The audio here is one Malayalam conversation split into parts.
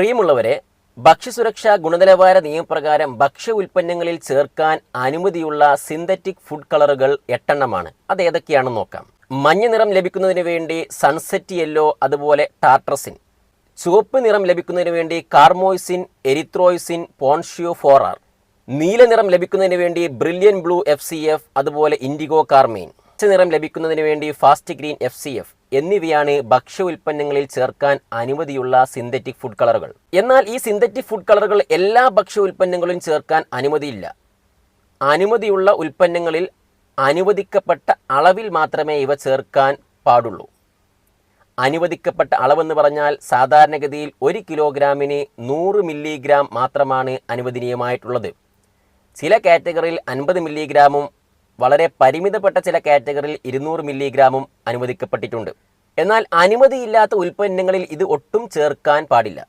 പ്രിയമുള്ളവരെ ഭക്ഷ്യസുരക്ഷാ ഗുണനിലവാര നിയമപ്രകാരം ഭക്ഷ്യ ഉൽപ്പന്നങ്ങളിൽ ചേർക്കാൻ അനുമതിയുള്ള സിന്തറ്റിക് ഫുഡ് കളറുകൾ എട്ടെണ്ണമാണ്. അത് ഏതൊക്കെയാണെന്ന് നോക്കാം. മഞ്ഞ നിറം ലഭിക്കുന്നതിന് വേണ്ടി സൺസെറ്റ് യെല്ലോ അതുപോലെ ടാർട്രസിൻ ചുവപ്പ് നിറം ലഭിക്കുന്നതിന് വേണ്ടി കാർമോയ്സിൻ എരിത്രോയ്സിൻ പോൺഷ്യോ ഫോറാർ നീല നിറം ലഭിക്കുന്നതിന് വേണ്ടി ബ്രില്യൻ ബ്ലൂ എഫ് അതുപോലെ ഇൻഡിഗോ കാർമീൻ. പച്ച നിറം ലഭിക്കുന്നതിന് വേണ്ടി fast green F C F എന്നിവയാണ് ഭക്ഷ്യ ഉൽപ്പന്നങ്ങളിൽ ചേർക്കാൻ അനുമതിയുള്ള സിന്തറ്റിക് ഫുഡ് കളറുകൾ. എന്നാൽ ഈ സിന്തറ്റിക് ഫുഡ് കളറുകൾ എല്ലാ ഭക്ഷ്യ ഉൽപ്പന്നങ്ങളിലും ചേർക്കാൻ അനുമതിയില്ല. അനുമതിയുള്ള ഉൽപ്പന്നങ്ങളിൽ അനുവദിക്കപ്പെട്ട അളവിൽ മാത്രമേ ഇവ ചേർക്കാൻ പാടുള്ളൂ. അനുവദിക്കപ്പെട്ട അളവെന്ന് പറഞ്ഞാൽ സാധാരണഗതിയിൽ ഒരു കിലോഗ്രാമിന് നൂറ് മില്ലിഗ്രാം മാത്രമാണ് അനുവദനീയമായിട്ടുള്ളത്. ചില കാറ്റഗറിയിൽ അൻപത് മില്ലിഗ്രാമും വളരെ പരിമിതപ്പെട്ട ചില കാറ്റഗറിയിൽ ഇരുന്നൂറ് മില്ലിഗ്രാമും അനുവദിക്കപ്പെട്ടിട്ടുണ്ട്. എന്നാൽ അനുമതിയില്ലാത്ത ഉൽപ്പന്നങ്ങളിൽ ഇത് ഒട്ടും ചേർക്കാൻ പാടില്ല.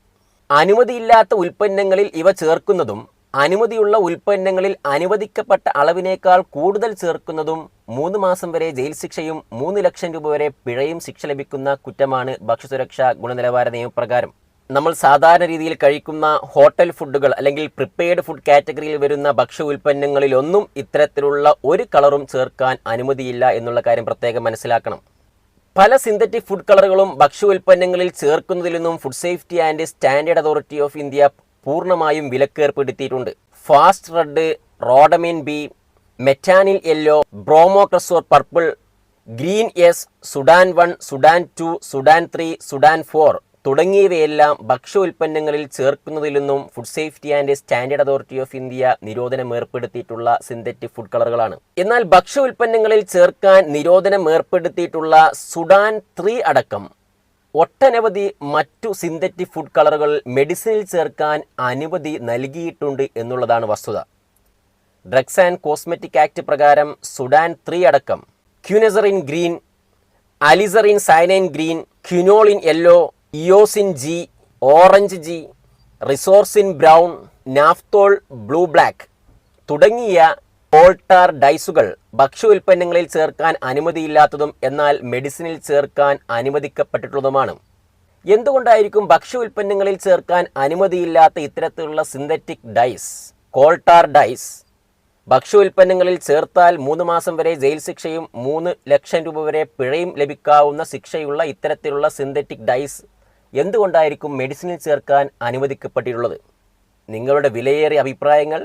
അനുമതിയില്ലാത്ത ഉൽപ്പന്നങ്ങളിൽ ഇവ ചേർക്കുന്നതും അനുമതിയുള്ള ഉൽപ്പന്നങ്ങളിൽ അനുവദിക്കപ്പെട്ട അളവിനേക്കാൾ കൂടുതൽ ചേർക്കുന്നതും മൂന്ന് മാസം വരെ ജയിൽ ശിക്ഷയും മൂന്ന് ലക്ഷം രൂപ വരെ പിഴയും ശിക്ഷ ലഭിക്കുന്ന കുറ്റമാണ് ഭക്ഷ്യസുരക്ഷാ ഗുണനിലവാര നിയമപ്രകാരം. നമ്മൾ സാധാരണ രീതിയിൽ കഴിക്കുന്ന ഹോട്ടൽ ഫുഡുകൾ അല്ലെങ്കിൽ പ്രിപ്പയർഡ് ഫുഡ് കാറ്റഗറിയിൽ വരുന്ന ഭക്ഷ്യ ഉൽപ്പന്നങ്ങളിലൊന്നും ഇത്തരത്തിലുള്ള ഒരു കളറും ചേർക്കാൻ അനുമതിയില്ല എന്നുള്ള കാര്യം പ്രത്യേകം മനസ്സിലാക്കണം. പല സിന്തറ്റിക് ഫുഡ് കളറുകളും ഭക്ഷ്യ ഉൽപ്പന്നങ്ങളിൽ ചേർക്കുന്നതിൽ നിന്നും food safety and standard authority of India പൂർണമായും വിലക്കേർപ്പെടുത്തിയിട്ടുണ്ട്. Fast red rhodamine B metanil yellow bromocresol purple green S Sudan one Sudan two Sudan three Sudan four തുടങ്ങിയവയെല്ലാം ഭക്ഷ്യ ഉൽപ്പന്നങ്ങളിൽ ചേർക്കുന്നതിൽ നിന്നും food safety and standard authority of India നിരോധനം ഏർപ്പെടുത്തിയിട്ടുള്ള സിന്തറ്റിക് ഫുഡ് കളറുകളാണ് എന്നാൽ ഭക്ഷ്യ ഉൽപ്പന്നങ്ങളിൽ ചേർക്കാൻ നിരോധനം ഏർപ്പെടുത്തിയിട്ടുള്ള സുഡാൻ ത്രീ അടക്കം ഒട്ടനവധി മറ്റു സിന്തറ്റിക് ഫുഡ് കളറുകൾ മെഡിസിനിൽ ചേർക്കാൻ അനുമതി നൽകിയിട്ടുണ്ട് എന്നുള്ളതാണ് വസ്തുത. ഡ്രഗ്സ് ആൻഡ് കോസ്മെറ്റിക് ആക്ട് പ്രകാരം സുഡാൻ ത്രീ അടക്കം quinizarin green alizarin cyanine green quinoline yellow eosin G orange G resorcin brown naphthol blue black തുടങ്ങിയ ഓൾട്ടാർ ഡൈസുകൾ ഭക്ഷ്യ ഉൽപ്പന്നങ്ങളിൽ ചേർക്കാൻ അനുമതിയില്ലാത്തതും എന്നാൽ മെഡിസിനിൽ ചേർക്കാൻ അനുവദിക്കപ്പെട്ടിട്ടുള്ളതുമാണ്. എന്തുകൊണ്ടായിരിക്കും ഭക്ഷ്യ ഉൽപ്പന്നങ്ങളിൽ ചേർക്കാൻ അനുമതിയില്ലാത്ത ഇത്തരത്തിലുള്ള സിന്തറ്റിക് ഡൈസ് കോൾട്ടാർ ഡൈസ് ഭക്ഷ്യ ഉൽപ്പന്നങ്ങളിൽ ചേർത്താൽ മൂന്ന് മാസം വരെ ജയിൽ ശിക്ഷയും മൂന്ന് ലക്ഷം രൂപ വരെ പിഴയും ലഭിക്കാവുന്ന ശിക്ഷയുള്ള ഇത്തരത്തിലുള്ള സിന്തറ്റിക് ഡൈസ് എന്തുകൊണ്ടായിരിക്കും മെഡിസിനിൽ ചേർക്കാൻ അനുവദിക്കപ്പെട്ടിട്ടുള്ളത്? നിങ്ങളുടെ വിലയേറിയ അഭിപ്രായങ്ങൾ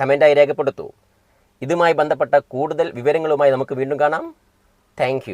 കമന്റായി രേഖപ്പെടുത്തൂ. ഇതുമായി ബന്ധപ്പെട്ട കൂടുതൽ വിവരങ്ങളുമായി നമുക്ക് വീണ്ടും കാണാം. താങ്ക്